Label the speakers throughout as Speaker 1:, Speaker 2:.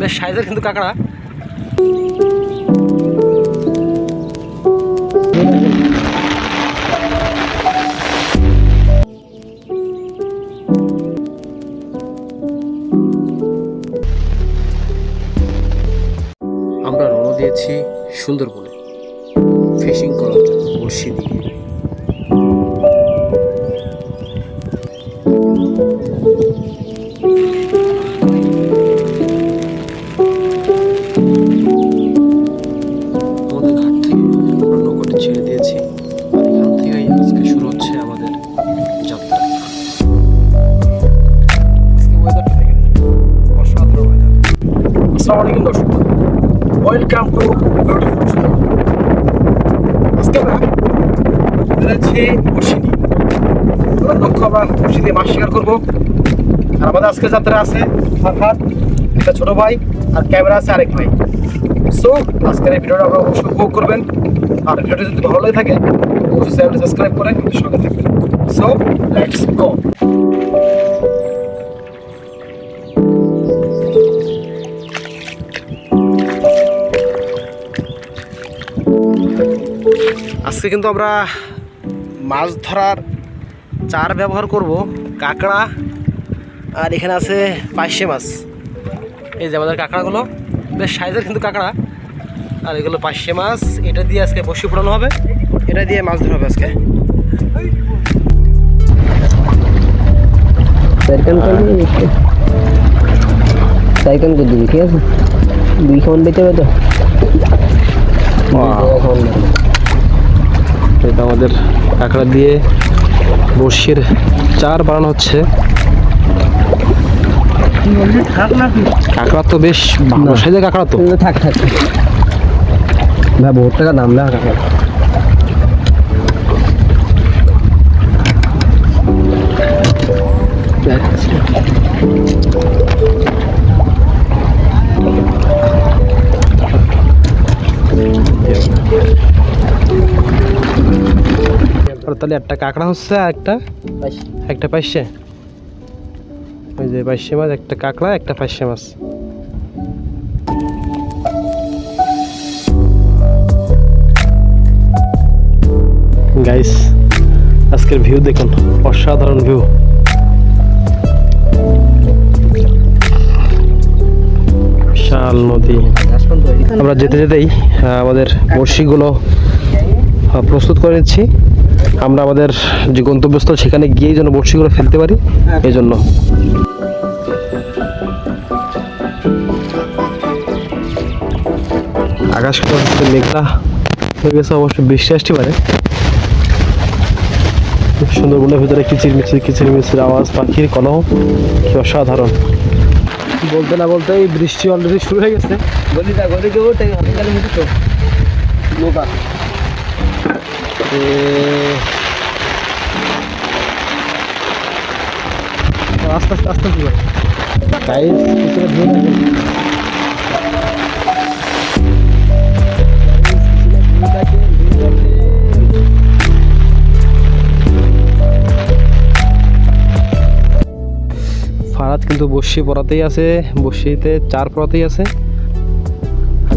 Speaker 1: বেশ সাইজের কিন্তু কাঁকড়া। আমরা রওনা দিয়েছি সুন্দরবনে। ফিশিং করার জন্য বড়শি দিয়ে। আর আমাদের আজকে যাত্রা আছে ফারহাদ একটা ছোট ভাই, আর ক্যামেরা আছে আরেক ভাই। সো আজকের এই ভিডিওটা আপনারা অবশ্যই উপভোগ করবেন। আর ভিডিওটা যদি ভালো লাগে থাকে, অবশ্যই চ্যানেলটি সাবস্ক্রাইব করে সঙ্গে থাকবেন। সো লেটস গো আজকে কিন্তু আমরা মাছ ধরার চার ব্যবহার করব। কাঁকড়া আর এখানে আছে পাইশে মাছ। এই যে আমাদের কাঁকড়াগুলো বেশ সাইজের কিন্তু কাঁকড়া। আর এগুলো পাঁচশে মাছ এটা দিয়ে আজকে বসি পোড়ানো হবে। এটা দিয়ে মাছ ধরা হবে আজকে।
Speaker 2: সাইকেল করবি করে দিবি ঠিক আছে? দুই খান বেঁচে তো।
Speaker 1: আমাদের কাঁকড়া দিয়ে বসির চার বানানো হচ্ছে। কাঁকড়া তো বেশ ভালো সাইজের কাঁকড়া তো।
Speaker 2: থাক থাক ভাই বহুত টাকা দাম না কাকা
Speaker 1: আর তাহলে একটা কাঁকড়া হচ্ছে আর একটা একটা পাইছে যে পাইছে মাছ, একটা কাঁকড়া, একটা পাইছে মাছ। গাইস আজকের ভিউ দেখুন, অসাধারণ ভিউ বিশাল নদী। আমরা যেতে যেতেই আমাদের বড়শিগুলো প্রস্তুত করে নিচ্ছি। আমরা আমাদের যে গন্তব্যস্থল, সেখানে গিয়েই যেন বড়শিগুলো ফেলতে পারি, এই জন্য। হচ্ছে মেঘলা হয়ে গেছে অবশ্য বৃষ্টি আসতে পারে। খুব সুন্দরবনের ভিতরে কিচিরমিচির কিচিরমিচির আওয়াজ পাখির কলহ কি অসাধারণ। বলতে না বলতে এই বৃষ্টি অলরেডি শুরু হয়ে গেছে।
Speaker 2: গলি ওঠে হসপিটালে মুখে তো
Speaker 1: এ, আস্তে আস্তে আস্তে আস্তে। ফারাত কিন্তু বসি পড়াতেই আছে বসিতে চার পড়াতেই আছে।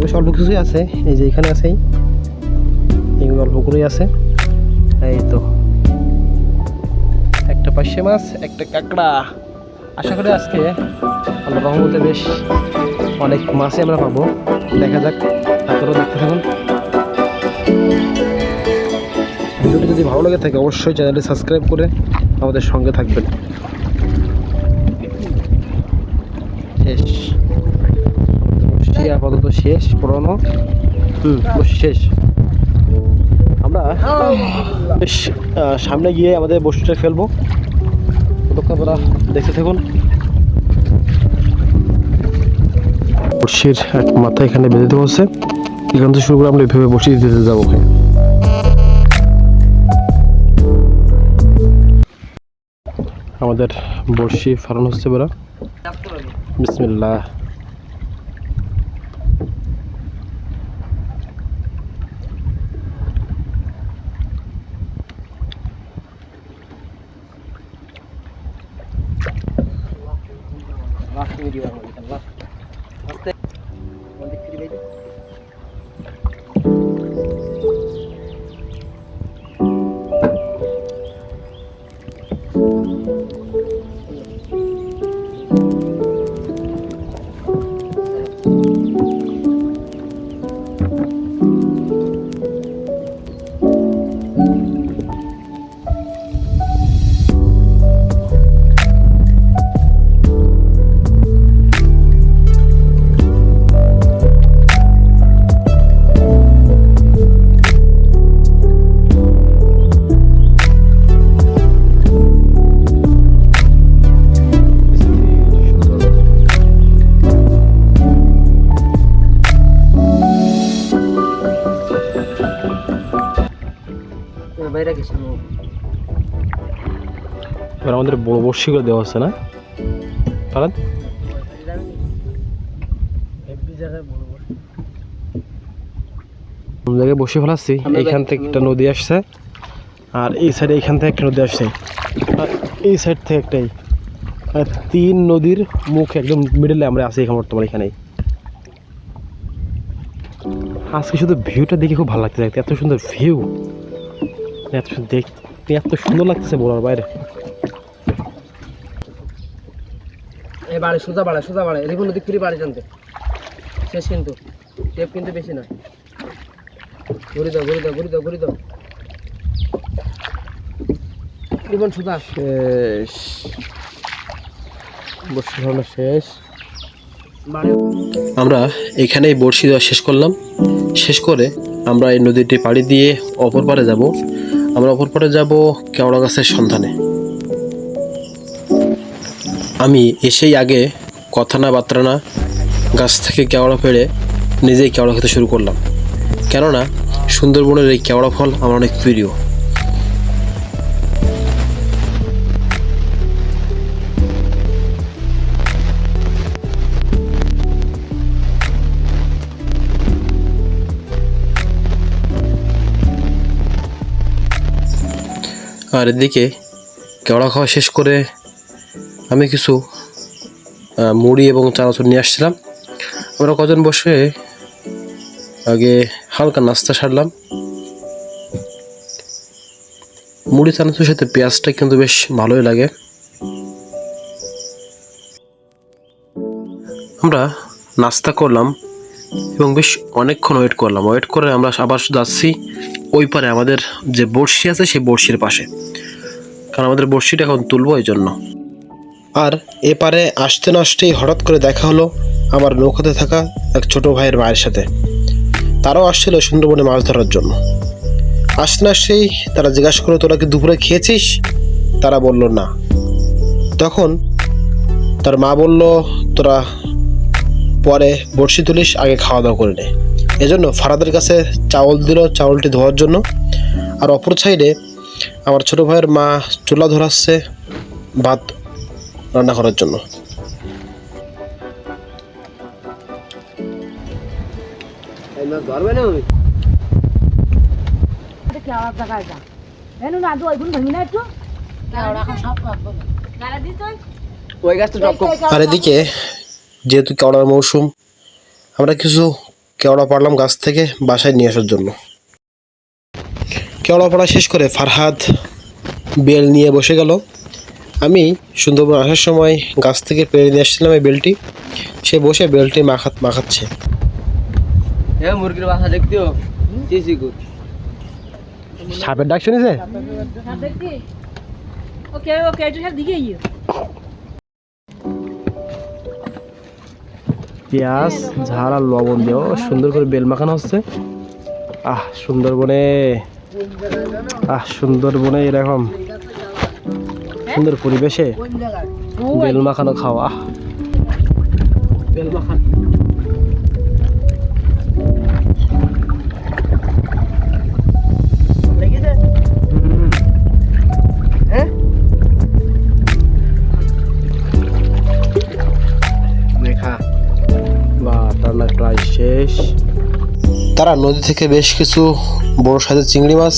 Speaker 1: বেশ অল্প কিছুই আছে, এই যে এখানে আছেই। এগুলো অল্প করেই আছে। এই তো। একটা পার্শে মাছ, একটা কাঁকড়া। আশা করি আজকে আল্লাহ রহমতে বেশ অনেক মাছই আমরা পাবো। দেখা যাক, আপনারাও দেখতে থাকুন। ভিডিওটি যদি ভালো লাগে থাকে, অবশ্যই চ্যানেলটি সাবস্ক্রাইব করে আমাদের সঙ্গে থাকবেন। বসি আপাতত শেষ পুরনো। হুম। বসি শেষ। আমরা বেশ সামনে গিয়ে আমাদের বসিটা ফেলব। ততক্ষণ আপনারা দেখতে থাকুন। বড়শির এক মাথা এখানে বেঁধে দেওয়া হচ্ছে। এখান থেকে শুরু করে আমরা এইভাবে বসিয়ে দিতে যাব ভাই। আমাদের বড়শি ফারানো হচ্ছে বেড়া। বিসমিল্লাহ।
Speaker 2: লাস্ট তুমি দিবা আমাকে লাস্ট আস্তে
Speaker 3: এবার আমাদের বড় বর্ষিগুলো দেওয়া হচ্ছে না? ফারাদ জায়গায় বসে ফেলাচ্ছি? এইখান থেকে একটা নদী আসছে। আর এই সাইডে এইখান থেকে একটা নদী আসছে। আর এই সাইড থেকে একটাই। আর তিন নদীর মুখ একদম মিডলে আমরা আছি এখন বর্তমানে এখানেই। আজকে শুধু ভিউটা দেখে খুব ভালো লাগছে দেখতে এত সুন্দর ভিউ এত দেখতে এত সুন্দর লাগতেছে বলার বাইরে।
Speaker 2: এই বাড়ি সোজা বাড়ে সোজা বাড়ে। রিবন নদী ফ্রি বাড়ি জানতে শেষ কিন্তু। টেপ কিন্তু বেশি না। ঘুরি দাও ঘুরি দাও ঘুরি দাও ঘুরি দাও। রিবন সোজা।
Speaker 3: শেষ। বর্ষি ধরনের শেষ।
Speaker 1: আমরা এখানেই বড়শি দেওয়া শেষ করলাম। শেষ করে আমরা এই নদীটি পাড়ি দিয়ে অপর পারে যাব। আমরা অপর পরে যাব কেওড়া গাছের সন্ধানে। আমি এসেই আগে কথা না বার্তা না গাছ থেকে কেওড়া পেড়ে নিজেই কেওড়া খেতে শুরু করলাম। কেননা সুন্দরবনের এই কেওড়া ফল আমার অনেক প্রিয়। আর এদিকে কেওড়া খাওয়া শেষ করে আমি কিছু মুড়ি এবং চানাচুর নিয়ে আসছিলাম। আমরা কজন বসে আগে হালকা নাস্তা সারলাম। মুড়ি, চানাচুর সাথে পেঁয়াজটা কিন্তু বেশ ভালোই লাগে। আমরা নাস্তা করলাম এবং বেশ অনেকক্ষণ ওয়েট করলাম। ওয়েট করে আমরা আবার যাচ্ছি ওই পারে আমাদের যে বড়শি আছে, সেই বড়শির পাশে। কারণ আমাদের বড়শিটা এখন তুলবো এই জন্য। আর এপারে আসতে না আসতেই হঠাৎ করে দেখা হলো আমার নৌকাতে থাকা এক ছোট ভাইয়ের মায়ের সাথে। তারাও আসছিল সুন্দরবনে মাছ ধরার জন্য। আসতে না আসতেই তারা জিজ্ঞাসা করল, তোরা কি দুপুরে খেয়েছিস? তারা বলল, না। তখন তার মা বলল, তোরা পরে বড়শি তুলিস, আগে খাওয়া দাওয়া করে নে। এজন্য ফারাদের কাছে চাউল দিল চাউলটি ধোয়ার জন্য। আর অপর সাইডে আমার ছোট ভাইয়ের মা চুলা ধরাচ্ছে ভাত রান্না করার জন্য। আর এদিকে যেহেতু কেওড়ার মৌসুম আমরা কিছু কেওড়া পাড়লাম গাছ থেকে বাসায় নিয়ে আসার জন্য। কেওড়া পড়া শেষ করে ফারহাদ বেল নিয়ে বসে গেল। আমি সুন্দরবন আসার সময় গাছ থেকে পেরে নিয়ে আসছিলাম এই বেলটি। সে বসে বেলটি মাখাত মাখাচ্ছে।
Speaker 2: মুরগির বাসা দেখতেও
Speaker 3: সাপের ডাক শুনেছে?
Speaker 4: ওকে ওকে দিকে
Speaker 3: পেঁয়াজ ঝাল আর লবণ দিয়ে। সুন্দর করে বেল মাখানো হচ্ছে। আহ সুন্দরবনে। আহ সুন্দরবনে এরকম সুন্দর পরিবেশে বেল মাখানো খাওয়া। আহ
Speaker 2: বেল মাখান।
Speaker 3: প্রায় শেষ।
Speaker 1: তারা নদী থেকে বেশ কিছু বড় সাইজের চিংড়ি মাছ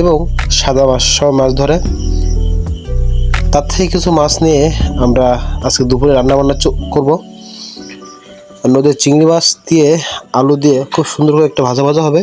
Speaker 1: এবং সাদা মাছ সব মাছ ধরে। তার থেকে কিছু মাছ নিয়ে আমরা আজকে দুপুরে রান্না বান্না করব। নদীর চিংড়ি মাছ দিয়ে আলু দিয়ে খুব সুন্দর করে একটা ভাজা ভাজা হবে।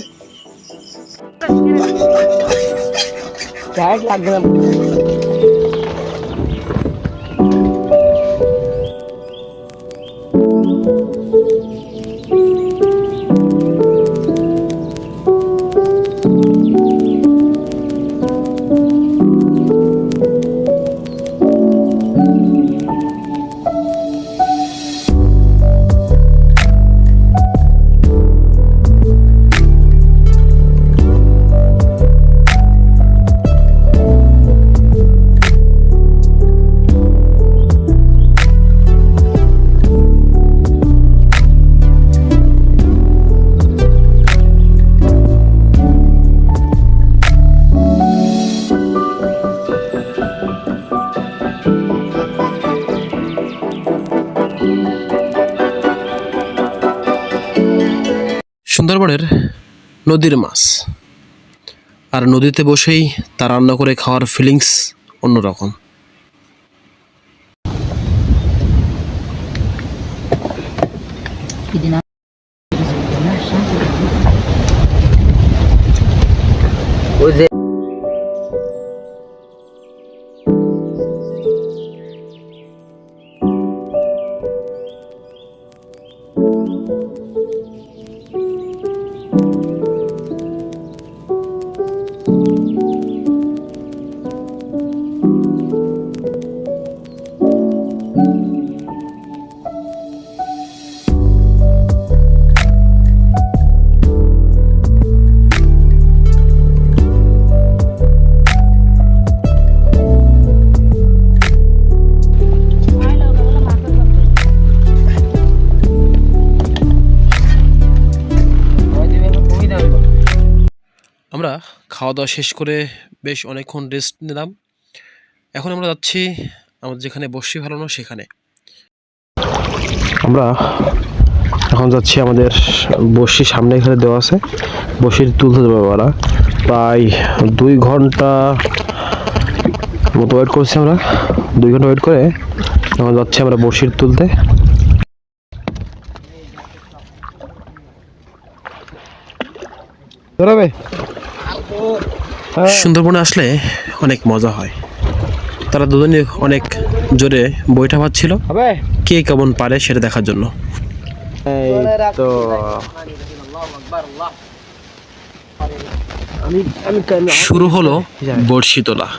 Speaker 1: সুন্দরবনের নদীর মাছ। আর নদীতে বসেই তা রান্না করে খাওয়ার ফিলিংস অন্যরকম। খাওয়া দাওয়া শেষ করে বেশ অনেকক্ষণ রেস্ট নিলাম। এখন আমরা যাচ্ছি আমাদের যেখানে বসি ভালো না সেখানে। আমরা এখন যাচ্ছি আমাদের বসি সামনে এখানে দেওয়া আছে। বসির তুলতে দেবো ওরা প্রায় দুই ঘণ্টা মতো ওয়েট করছি আমরা। দুই ঘণ্টা ওয়েট করে এখন যাচ্ছি আমরা বসির তুলতে।
Speaker 3: ধরাবে
Speaker 1: সুন্দরবনে আসলে অনেক মজা হয়। তারা দুজনই অনেক জোরে বইটা পাচ্ছিল কে কেমন পারে সেটা দেখার জন্য।
Speaker 3: তো
Speaker 1: শুরু হলো বড়শি তোলা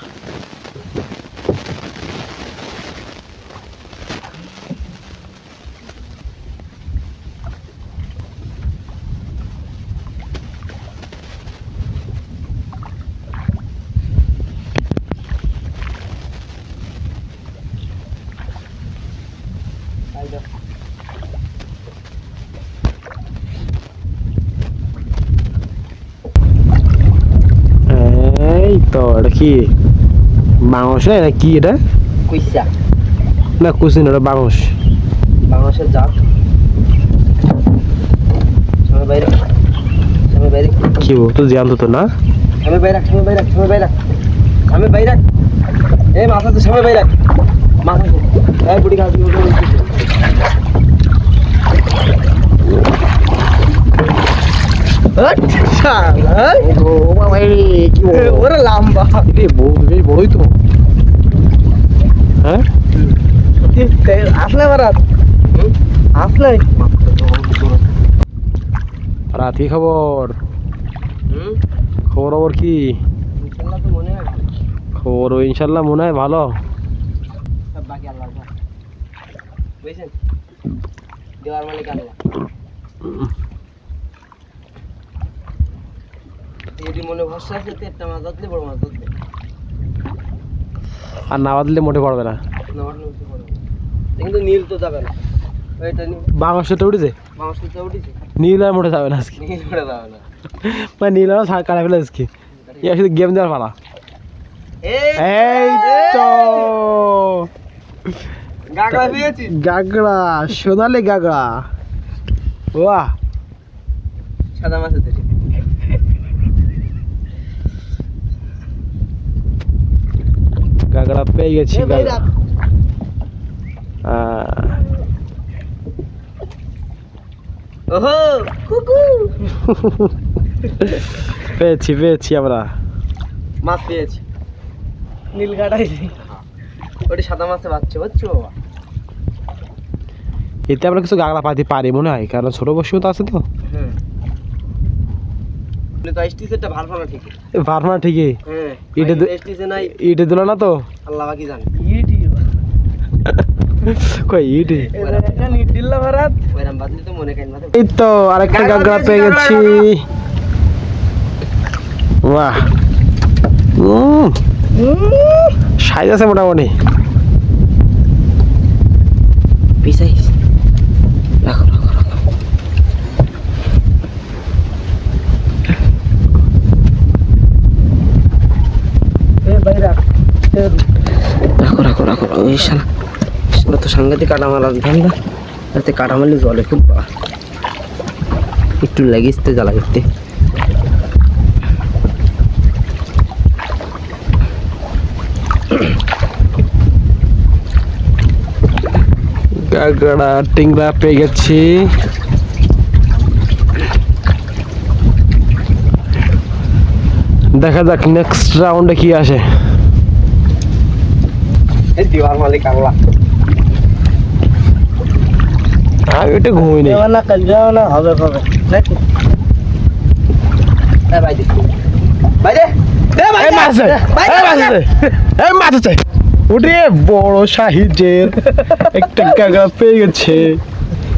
Speaker 3: এই তো এটা কি বাংশ না কি এটা?
Speaker 2: কইসা।
Speaker 3: না কুচিন এটা বাংশ
Speaker 2: বাংলাদেশের জাত। সামনে বাইরে। সামনে বাইরে।
Speaker 3: কি তো না?
Speaker 2: সামনে বাইরে সামনে বাইরে সামনে বাইরে। সামনে বাইরে। এই মাথা তো সামনে বাইরে। মাথা এই বুড়ি গাছ ওরে
Speaker 3: তো হ্যাঁ
Speaker 2: আসলে আসলে
Speaker 3: খবর খবর খবর কি
Speaker 2: মনে
Speaker 3: খবর ইনশাল্লাহ মনে হয় ভালো
Speaker 2: বুঝছেন দেওয়ার মালিক আল্লাহ যদি মনে ভরসা আছে তো মাছ ধরলে বড় মাছ ধরলে।
Speaker 3: আর না বাদলে মোটে পড়বে না।
Speaker 2: কিন্তু নীল তো যাবে না।
Speaker 3: উঠেছে? নীল আর মোটে যাবে না আজকে।
Speaker 2: নীল ওটা যাবে না।
Speaker 3: মানে নীল আর কাটা ফেলে আজকে। শুধু গেম দেওয়ার পালা। এই তো।
Speaker 2: পেয়েছি।
Speaker 3: গাগড়া সোনালি গাগড়া বাহ।
Speaker 2: সাদা মাছের
Speaker 1: কাঁকড়া পেয়ে গেছি পেয়েছি পেয়েছি আমরা।
Speaker 2: মাছ পেয়েছি। নীল কাটাই ওটি সাদা মাছে বাচ্চা বুঝছ? বাবা
Speaker 1: এতে আমরা কিছু কাঁকড়া পাতি পারি মনে হয় কারণ ছোট বসিও তো আছে তো।
Speaker 2: তো
Speaker 1: ঠিকই।
Speaker 2: হ্যাঁ
Speaker 1: ইটে দিল না
Speaker 2: আল্লাহ বাকি জানে।
Speaker 1: কই ইটে?
Speaker 2: মনে
Speaker 1: এই আরেকটা পেয়ে গেছি। বাহ সাইজ আছে মোটামুটি।
Speaker 2: ওই শালা তো সাংঘাতিক কাটা মারা ধান্দা যাতে কাটা মারলে জলে খুব একটু লাগিস তো, জ্বালা করতে।
Speaker 1: কাঁকড়া টিংরা পেয়ে গেছি। দেখা যাক নেক্সট রাউন্ডে কি আসে।
Speaker 2: মালিক আল্লাহ।
Speaker 1: আমি একটু ঘুমিয়ে
Speaker 2: না কাল যাও না হবে হবে। নাকি এ ভাই দে ভাই দে দে ভাই
Speaker 1: এই
Speaker 2: দে।
Speaker 1: মাছ আছে,
Speaker 2: ভাই
Speaker 1: এই
Speaker 2: দে,
Speaker 1: মাছ
Speaker 2: ভাই দে।
Speaker 1: আছে, এই মাছ আছে। ওরে বড় সাইজের একটা পেয়ে গেছে।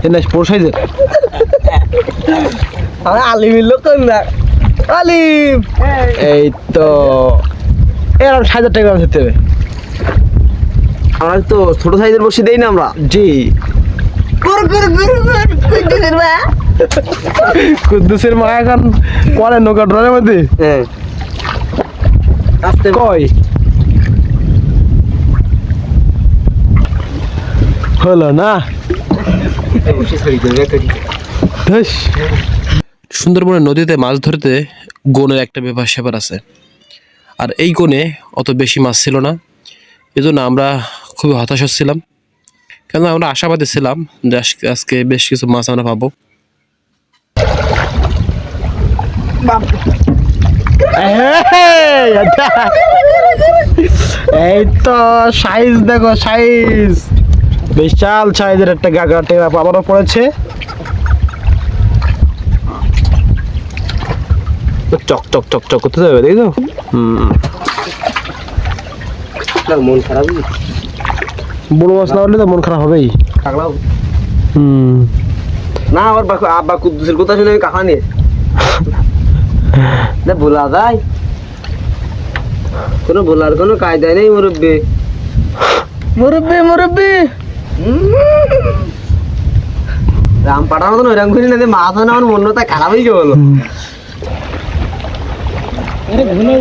Speaker 1: এ বড় সাইজের
Speaker 2: আমার আলিমের লোক না? আলিম।
Speaker 1: এই তো। এরকম সাইজের টাকা হবে।
Speaker 2: আমরা তো ছোট সাইজের বসে দেই না আমরা।
Speaker 1: জি।
Speaker 2: গুর গুর গুর গুর কুইন্টিনের বা
Speaker 1: কুদ্দুসের মা এখন পরে নৌকা ড্রনের মধ্যে?
Speaker 2: হ্যাঁ।
Speaker 1: কই? হলো না। সুন্দরবনের নদীতে মাছ ধরতে গনের একটা ব্যাপার স্যাপার আছে। আর এই গনে অত বেশি মাছ ছিল না। এজন্য আমরা খুবই হতাশ হচ্ছিলাম কেন আমরা আশাবাদী ছিলাম যে আজকে আজকে বেশ কিছু মাছ আমরা পাবো। এই তো সাইজ দেখো সাইজ বিশাল সাইজের একটা গাগা টেরা আবারও পড়েছে। চক চক চক চক করতে যাবে দেখছ? হুম।
Speaker 2: না মন খারাপ
Speaker 1: বড় মাছ না হলে তো মন খারাপ হবেই।
Speaker 2: পাগলাও
Speaker 1: হুম।
Speaker 2: না আমার বাকু আব্বা কুদ্দুসের কথা শুনে আমি নিয়ে। না যায় কোনো বলার কোনো কায়দায় নেই মুরব্বী। মুরব্বী মুরব্বী। রাম ওইরকম করি না যে মাছ হয় না আমার মনটা খারাপ হয়ে গেল
Speaker 1: হিট
Speaker 2: আমার এই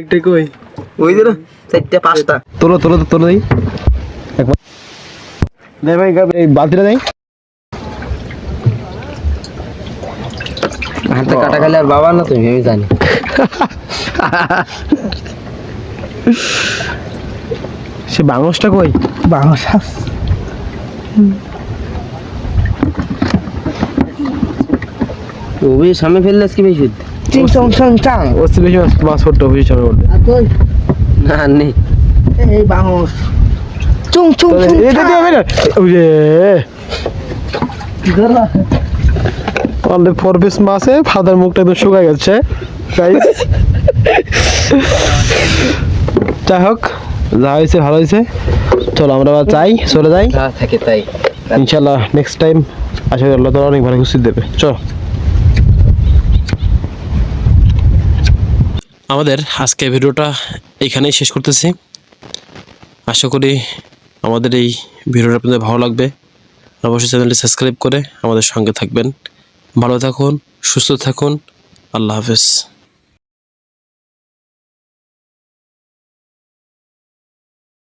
Speaker 1: একটা কই?
Speaker 2: ওই যে চারটে পাঁচটা।
Speaker 1: তোলো তোলো তো তোলো দেই। একবার। দে ভাই এই বালতিটা দেই।
Speaker 2: হাতে কাটা গেলে আর বাবা না তুমি আমি জানি।
Speaker 1: সে বাংসটা কই? বাংস
Speaker 2: ওই সামনে ফেললে আজকে বেশি।
Speaker 1: চিং চং চং চাং বেশি মাছ পড়তো বেশি পড়তো
Speaker 2: না নেই
Speaker 1: এই বাংস চুং চুং চুং এই দে দে দে ওই যে অনলি ফোর পিস মাছে ফাদার মুখটা একদম শুকায় গেছে। গাইস যাই হোক যা হয়েছে ভালো হয়েছে। চলো আমরা আবার যাই চলে যাই।
Speaker 2: যা থাকে তাই।
Speaker 1: ইনশাল্লাহ নেক্সট টাইম আশা করি আল্লাহ তাআলা অনেক ভালো খুশি দেবে। চলো। আমাদের আজকে ভিডিওটা এখানেই শেষ করতেছি। আশা করি আমাদের এই ভিডিওটা আপনাদের ভালো লাগবে। অবশ্যই চ্যানেলটি সাবস্ক্রাইব করে আমাদের সঙ্গে থাকবেন। ভালো থাকুন, সুস্থ থাকুন। আল্লাহ হাফেজ।